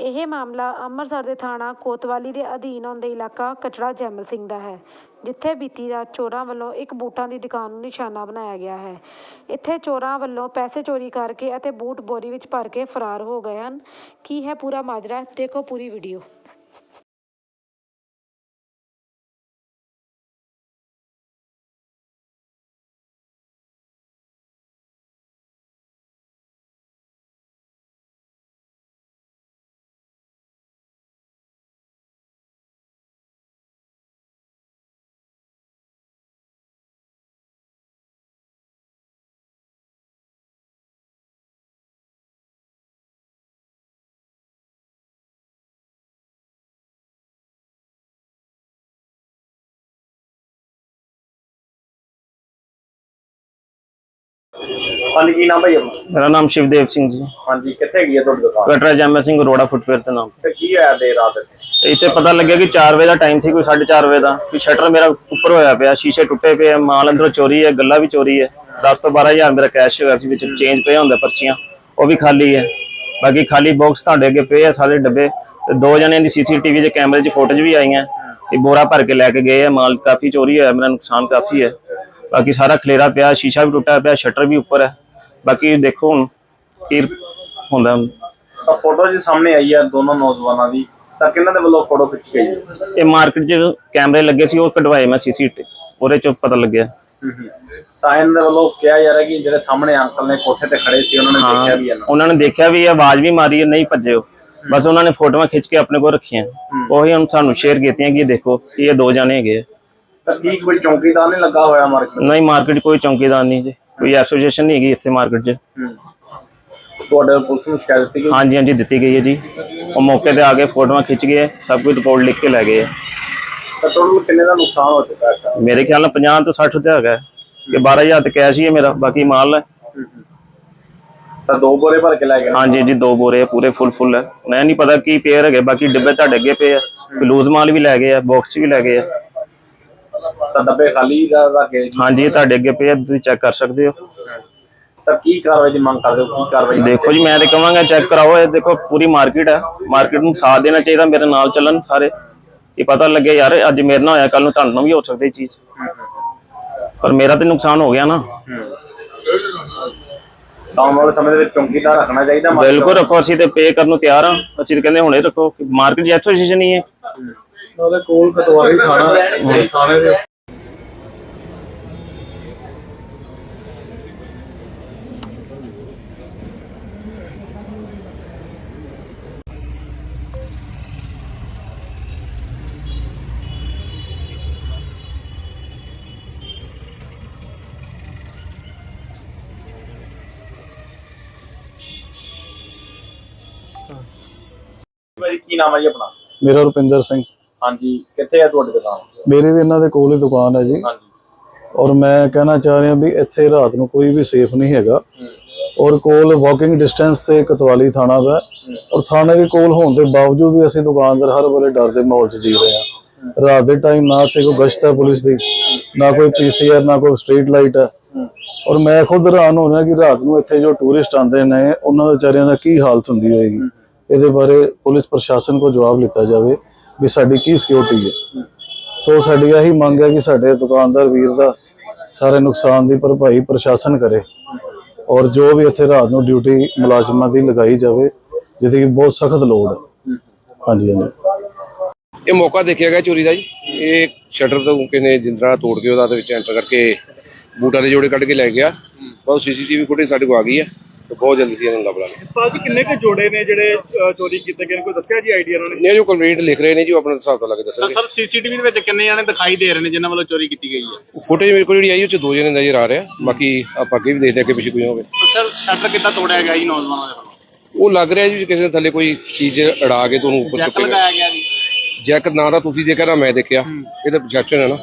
ਇਹ ਮਾਮਲਾ ਅੰਮ੍ਰਿਤਸਰ ਦੇ ਥਾਣਾ ਕੋਤਵਾਲੀ ਦੇ ਅਧੀਨ ਆਉਂਦੇ ਇਲਾਕਾ ਕਟੜਾ ਜੈਮਲ ਸਿੰਘ ਦਾ ਹੈ, ਜਿੱਥੇ ਬੀਤੀ ਰਾਤ ਚੋਰਾਂ ਵੱਲੋਂ ਇੱਕ ਬੂਟਾਂ ਦੀ ਦੁਕਾਨ ਨੂੰ ਨਿਸ਼ਾਨਾ ਬਣਾਇਆ ਗਿਆ ਹੈ। ਇੱਥੇ ਚੋਰਾਂ ਵੱਲੋਂ ਪੈਸੇ ਚੋਰੀ ਕਰਕੇ ਅਤੇ ਬੂਟ ਬੋਰੀ ਵਿੱਚ ਭਰ ਕੇ ਫਰਾਰ ਹੋ ਗਏ ਹਨ। ਕੀ ਹੈ ਪੂਰਾ ਮਾਜਰਾ? ਦੇਖੋ ਪੂਰੀ ਵੀਡੀਓ। ਹਾਂਜੀ ਕੀ ਨਾਮ ਭਾਈ ਆਪਣਾ? ਮੇਰਾ ਨਾਮ ਸ਼ਿਵਦੇਵ ਸਿੰਘ ਜੀ। ਹਾਂਜੀ ਕਿੱਥੇ ਗਈ ਹੈ ਤੁਹਾਡੀ ਦੁਕਾਨ? ਕਟਰਾ ਜੈਮਲ ਸਿੰਘ ਰੋੜਾ ਫੁੱਟਵੇਅਰ ਤੇ ਨਾਮ। ਤੇ ਕੀ ਹੋਇਆ ਦੇਰ ਰਾਤ? ਇੱਥੇ? ਤੇ ਇੱਥੇ ਪਤਾ ਲੱਗਿਆ ਕਿ 4 ਵਜੇ ਦਾ ਟਾਈਮ ਸੀ ਕੋਈ 4:30 ਵਜੇ ਦਾ ਕਿ ਸ਼ਟਰ ਮੇਰਾ ਉੱਪਰ ਹੋਇਆ ਪਿਆ ਸ਼ੀਸ਼ੇ ਟੁੱਟੇ ਪਏ ਆ ਮਾਲ ਅੰਦਰੋਂ ਚੋਰੀ ਹੈ ਗੱਲਾਂ ਵੀ ਚੋਰੀ ਹੈ। 10 ਤੋਂ 12000 ਮੇਰਾ ਕੈਸ਼ ਹੋਇਆ ਸੀ ਵਿੱਚ ਚੇਂਜ ਪਿਆ ਹੁੰਦਾ ਪਰਚੀਆਂ ਉਹ ਵੀ ਖਾਲੀ ਹੈ। ਬਾਕੀ ਖਾਲੀ ਬਾਕਸ ਤੁਹਾਡੇ ਅੱਗੇ ਪਏ ਆ ਸਾਰੇ ਡੱਬੇ ਤੇ ਦੋ ਜਣਿਆਂ ਦੀ ਸੀਸੀਟੀਵੀ ਦੇ ਕੈਮਰੇ 'ਚ ਫੋਟੋਜ਼ ਵੀ ਆਈਆਂ ਕਿ ਬੋਰਾ ਭਰ ਕੇ ਲੈ ਕੇ ਗਏ ਆ ਮਾਲ ਕਾਫੀ ਚੋਰੀ ਹੋਇਆ ਮੇਰਾ ਨੁਕਸਾਨ ਕਾਫੀ ਹੈ। ਬਾਕੀ ਸਾਰਾ ਖਲੇਰਾ ਪਿਆ ਸ਼ੀਸ਼ਾ ਵੀ ਟੁੱਟਾ ਪਿਆ ਸ਼ਟਰ ਵੀ ਉੱਪਰ ਹੈ। ਬਾਕੀ ਦੇਖੋ ਹੁਣ ਕੀ ਹੁੰਦਾ। ਤਾਂ ਫੋਟੋ ਜੀ ਸਾਹਮਣੇ ਆਈ ਹੈ ਦੋਨੋਂ ਨੌਜਵਾਨਾਂ ਦੀ। ਤਾਂ ਕਿਹਨਾਂ ਦੇ ਵੱਲੋਂ ਫੋਟੋ ਖਿੱਚੀ ਗਈ ਹੈ ਇਹ ਮਾਰਕੀਟ 'ਚ ਕੈਮਰੇ ਲੱਗੇ ਸੀ ਉਹ ਕਢਵਾਏ ਮੈਂ ਸੀਸੀਟੀ ਉਹਦੇ 'ਚ ਪਤਾ ਲੱਗਿਆ। ਤਾਂ ਇਹਨਾਂ ਦੇ ਵੱਲੋਂ ਕਿਹਾ ਜਾ ਰਿਹਾ ਕਿ ਜਿਹੜੇ ਸਾਹਮਣੇ ਅੰਕਲ ਨੇ ਕੋਠੇ ਤੇ ਖੜੇ ਸੀ ਉਹਨਾਂ ਨੇ ਦੇਖਿਆ ਵੀ ਇਹਨਾਂ ਉਹਨਾਂ ਨੇ ਦੇਖਿਆ ਵੀ ਇਹ ਆਵਾਜ਼ ਵੀ ਮਾਰੀ ਹੈ ਨਹੀਂ ਭੱਜੇ ਉਹ ਬਸ ਉਹਨਾਂ ਨੇ ਫੋਟੋਆਂ ਖਿੱਚ ਕੇ ਆਪਣੇ ਕੋਲ ਰੱਖੀਆਂ। ਉਹੀ ਹੁਣ ਸਾਨੂੰ ਸ਼ੇਅਰ ਕੀਤੀਆਂ ਕਿ ਇਹ ਦੇਖੋ ਕਿ ਇਹ ਦੋ ਜਾਣੇ ਹੈਗੇ ਆ। ਤਾਂ ਕੀ ਕੋਈ ਚੌਂਕੀਦਾਰ ਨਹੀਂ ਲੱਗਾ ਹੋਇਆ ਮਾਰਕੀਟ ਨਹੀਂ ਮਾਰਕੀਟ ਕੋਈ ਚੌਂਕੀਦਾਰ ਨਹੀਂ ਜੀ। ਕੋਈ ਐਸੋਸੀਏਸ਼ਨ ਨਹੀਂ ਹੈਗੀ ਇੱਥੇ ਮਾਰਕੀਟ 'ਚ। ਤੁਹਾਡੇ ਪੁਲਿਸ ਨੂੰ ਸ਼ਿਕਾਇਤ ਦਿੱਤੀ ਗਈ? ਹਾਂਜੀ ਹਾਂਜੀ ਦਿੱਤੀ ਗਈ ਹੈ ਜੀ। ਉਹ ਮੌਕੇ ਤੇ ਆ ਕੇ ਫੋਟੋਆਂ ਖਿੱਚ ਗਏ ਸਭ ਕੁਝ ਰਿਪੋਰਟ ਲਿਖ ਕੇ ਲੈ ਗਏ ਆ। ਤਾਂ ਤੁਹਾਨੂੰ ਕਿੰਨੇ ਦਾ ਨੁਕਸਾਨ ਹੋ ਚੁੱਕਾ ਹੈ ਮੇਰੇ ਖਿਆਲ ਨਾਲ 50 ਤੋਂ 60 ਤੇ ਹੈਗਾ ਕਿ 12000 ਤੇ ਕੈਸ਼ ਹੀ ਹੈ ਮੇਰਾ ਬਾਕੀ ਮਾਲ ਹੈ। ਤਾਂ ਦੋ ਬੋਰੇ ਭਰ ਕੇ ਲੈ ਗਏ ਹਾਂਜੀ ਜੀ ਦੋ ਬੋਰੇ ਪੂਰੇ ਫੁੱਲ ਫੁੱਲ ਹੈ। ਮੈਂ ਨਹੀਂ ਪਤਾ ਕੀ ਪੇਅਰ ਹੈਗੇ ਬਾਕੀ ਡੱਬੇ ਤੁਹਾਡੇ ਅੱਗੇ ਪਏ ਆ। ਲੂਜ਼ ਮਾਲ ਵੀ ਲੈ ਗਏ ਆ ਬਾਕਸ ਵੀ ਲੈ ਗਏ ਆ। ਤਾਂ ਡੱਬੇ ਖਾਲੀ ਦਾ ਰੱਖੇ ਹਾਂਜੀ ਤੁਹਾਡੇ ਅੱਗੇ ਪਏ ਆ ਤੁਸੀਂ ਚੈੱਕ ਕਰ ਸਕਦੇ ਹੋ। ਤਾਂ ਕੀ ਕਾਰਵਾਈ ਦੀ ਮੰਗ ਕਰਦੇ ਹੋ? ਕੀ ਕਾਰਵਾਈ ਦੇਖੋ ਜੀ ਮੈਂ ਤੇ ਕਹਾਂਗਾ ਚੈੱਕ ਕਰਾਓ ਇਹ ਦੇਖੋ ਪੂਰੀ ਮਾਰਕੀਟ ਹੈ। ਮਾਰਕੀਟ ਨੂੰ ਸਾਥ ਦੇਣਾ ਚਾਹੀਦਾ ਮੇਰੇ ਨਾਲ ਚੱਲਣ ਸਾਰੇ। ਇਹ ਪਤਾ ਲੱਗੇ ਯਾਰ ਅੱਜ ਮੇਰੇ ਨਾਲ ਹੋਇਆ ਕੱਲ ਨੂੰ ਤੁਹਾਨੂੰ ਵੀ ਹੋ ਸਕਦੀ ਇਹ ਚੀਜ਼। ਪਰ ਮੇਰਾ ਤੇ ਨੁਕਸਾਨ ਹੋ ਗਿਆ ਨਾ। ਤਾਂ ਆਉਣ ਵਾਲੇ ਸਮੇਂ ਦੇ ਵਿੱਚ ਚੌਂਕੀਦਾਰ ਰੱਖਣਾ ਚਾਹੀਦਾ ਬਿਲਕੁਲ ਰੱਖੋ ਅਸੀਂ ਤੇ ਪੇ ਕਰਨ ਨੂੰ ਤਿਆਰ ਹਾਂ। ਅਸੀਂ ਤਾਂ ਕਹਿੰਦੇ ਹੁਣੇ ਰੱਖੋ ਮਾਰਕੀਟ ਐਸੋਸੀਏਸ਼ਨ ਹੀ ਹੈ। ਉਹਦੇ ਕੋਲ ਕਤਵਾਲੀ ਥਾਣਾ ਥਾਣੇ ਦੇ ਭਾਈ ਕੀ ਨਾਮ ਹੈ ਜੀ ਆਪਣਾ? ਮੇਰਾ ਰੁਪਿੰਦਰ ਸਿੰਘ। ਹਾਂਜੀ ਕਿੱਥੇ ਹੈ ਤੁਹਾਡੀ ਦੁਕਾਨ? ਮੇਰੀ ਵੀ ਇਹਨਾਂ ਦੇ ਕੋਲ ਹੀ ਦੁਕਾਨ ਹੈ ਜੀ। ਹਾਂਜੀ। ਔਰ ਮੈਂ ਕਹਿਣਾ ਚਾਹ ਰਿਹਾ ਵੀ ਇੱਥੇ ਰਾਤ ਨੂੰ ਕੋਈ ਵੀ ਸੇਫ ਨਹੀਂ ਹੈਗਾ। ਔਰ ਕੋਲ ਵਾਕਿੰਗ ਡਿਸਟੈਂਸ ਤੇ ਕਤਵਾਲੀ ਥਾਣਾ ਦਾ। ਔਰ ਥਾਣੇ ਦੇ ਕੋਲ ਹੋਣ ਦੇ ਬਾਵਜੂਦ ਵੀ ਅਸੀਂ ਦੁਕਾਨਦਾਰ ਹਰ ਵੇਲੇ ਡਰ ਦੇ ਮਾਹੌਲ 'ਚ ਜੀ ਰਹੇ ਹਾਂ। ਰਾਤ ਦੇ ਟਾਈਮ ਨਾ ਤੇ ਕੋਈ ਗਸ਼ਤ ਹੈ ਪੁਲਿਸ ਦੀ ਨਾ ਕੋਈ ਪੀਸੀਆਰ ਨਾ ਕੋਈ ਸਟਰੀਟ ਲਾਈਟ ਹੈ। ਔਰ ਮੈਂ ਖੁਦ ਹੈਰਾਨ ਹੋ ਰਿਹਾ ਕਿ ਰਾਤ ਨੂੰ ਇੱਥੇ ਜੋ ਟੂਰਿਸਟ ਆਉਂਦੇ ਨੇ ਉਹਨਾਂ ਦੇ ਵਿਚਾਰਿਆਂ ਦਾ ਕੀ ਹਾਲਤ ਹੁੰਦੀ ਹੋਏਗੀ? ਇਹਦੇ ਬਾਰੇ ਪੁਲਿਸ ਪ੍ਰਸ਼ਾਸਨ ਕੋ ਜਵਾਬ ਲਿੱਤਾ ਜਾਵੇ। ਵੀ ਸਾਡੀ ਕੀ ਸਿਕਿਉਰਿਟੀ ਹੈ। ਸੋ ਸਾਡੀ ਇਹੀ ਮੰਗ ਹੈ ਕਿ ਸਾਡੇ ਦੁਕਾਨਦਾਰ ਵੀਰ ਦਾ ਸਾਰੇ ਨੁਕਸਾਨ ਦੀ ਭਰਪਾਈ ਪ੍ਰਸ਼ਾਸਨ ਕਰੇ ਔਰ ਜੋ ਵੀ ਇੱਥੇ ਰਾਤ ਨੂੰ ਡਿਊਟੀ ਮੁਲਾਜ਼ਮਾਂ ਦੀ ਲਗਾਈ ਜਾਵੇ, ਜਿਹਦੀ ਕਿ ਬਹੁਤ ਸਖਤ ਲੋੜ ਹੈ। ਹਾਂਜੀ ਹਾਂਜੀ। ਇਹ ਮੌਕਾ ਦੇਖਿਆ ਗਿਆ ਚੋਰੀ ਦਾ ਜੀ। ਇਹ ਸ਼ਟਰ ਤੋਂ ਕਿਸੇ ਜਿੰਦਰਾ ਤੋੜ ਕੇ ਉਹਦਾ ਦੇ ਵਿੱਚ ਐਂਟਰ ਕਰਕੇ ਬੂਟਾਂ ਦੇ ਜੋੜੇ ਕੱਢ ਕੇ ਲੈ ਗਿਆ। ਬਹੁਤ ਸੀਸੀਟੀਵੀ ਫੁਟੇਜ ਸਾਡੇ ਕੋਲ ਆ ਗਈ ਹੈ। ਬਹੁਤ ਜਲਦੀ ਸੀ ਇਹਨਾਂ ਨੂੰ ਲੱਭ ਲਾਂਗੇ। ਬਾਕੀ ਕਿੰਨੇ ਕੁ ਜੋੜੇ ਨੇ ਜਿਹੜੇ ਚੋਰੀ ਕੀਤੇ ਗਏ ਨੇ? ਕੋਈ ਦੱਸਿਆ ਜੀ ਆਈਡੀਆ ਉਹਨਾਂ ਨੇ? ਇਹ ਜੋ ਕੰਪਲੀਟ ਲਿਖ ਰਹੇ ਨੇ ਜੀ ਉਹ ਆਪਣਾ ਹਿਸਾਬ ਤੋਂ ਲਾ ਕੇ ਦੱਸਣਗੇ। ਸਰ ਸੀਸੀਟੀਵੀ ਦੇ ਵਿੱਚ ਕਿੰਨੇ ਜਾਣੇ ਦਿਖਾਈ ਦੇ ਰਹੇ ਨੇ ਜਿਨ੍ਹਾਂ ਵੱਲੋਂ ਚੋਰੀ ਕੀਤੀ ਗਈ ਹੈ? ਫੁਟੇਜ ਮੇਰੇ ਕੋਲ ਜਿਹੜੀ ਆਈ ਉਹ ਚ ਦੋ ਜਣੇ ਨਜ਼ਰ ਆ ਰਿਹਾ ਬਾਕੀ ਆਪਾਂ ਅੱਗੇ ਵੀ ਦੇਖਦੇ ਹਾਂ ਕਿ ਪਿੱਛੇ ਕੋਈ ਹੋਵੇ। ਸਰ ਸ਼ਟਰ ਕਿੱਦਾਂ ਤੋੜਿਆ ਗਿਆ ਜੀ ਨੌਜਵਾਨਾਂ ਦੇ ਵੱਲੋਂ? ਉਹ ਲੱਗ ਰਿਹਾ ਜੀ ਕਿਸੇ ਨੇ ਥੱਲੇ ਕੋਈ ਚੀਜ਼ ਅੜਾ ਕੇ ਤੁਹਾਨੂੰ ਉੱਪਰ ਜੈਕ ਚੁੱਕੇ ਲਗਾਇਆ ਗਿਆ ਜੀ। ਜੈਕ ਨਾ ਤਾਂ ਤੁਸੀਂ ਦੇਖਿਆ ਨਾ ਮੈਂ ਦੇਖਿਆ। ਇਹ ਤਾਂ ਪ੍ਰੋਜੈਕਸ਼ਨ ਹੈ ਨਾ।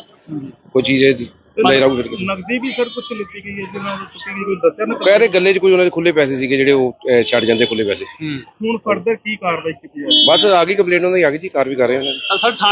ਕੋਈ ਚੀਜ਼ ਇਹ ਲੈ ਰਾਉ ਫਿਰ ਕੇ ਨਗਦੀ ਵੀ ਸਰ ਕੁਝ ਲਿੱਤੀ ਗਈ ਹੈ ਜਿਹਨਾਂ ਨੂੰ ਚੁੱਕੀ ਗਈ ਕੋਈ ਦੱਸਿਆ ਨਾ ਕਹਿ ਰਹੇ ਗੱਲੇ 'ਚ ਕੋਈ ਉਹਨਾਂ ਦੇ ਖੁੱਲੇ ਪੈਸੇ ਸੀਗੇ ਜਿਹੜੇ ਉਹ ਅਹ, ਛੱਡ ਜਾਂਦੇ ਖੁੱਲੇ ਪੈਸੇ। ਹੁਣ ਫਰਦਰ ਕੀ ਕਾਰਵਾਈ ਕੀਤੀ ਬਸ ਆ ਗਈ ਕੰਪਲੇਂਟ ਉਹਨਾਂ ਦੀ ਆ ਗਈ ਜੀ ਕਾਰ ਵੀ ਕਰ ਰਹੇ ਉਹਨਾਂ ਦੀ ਤਾਂ ਸਰ ਥਾਣੇ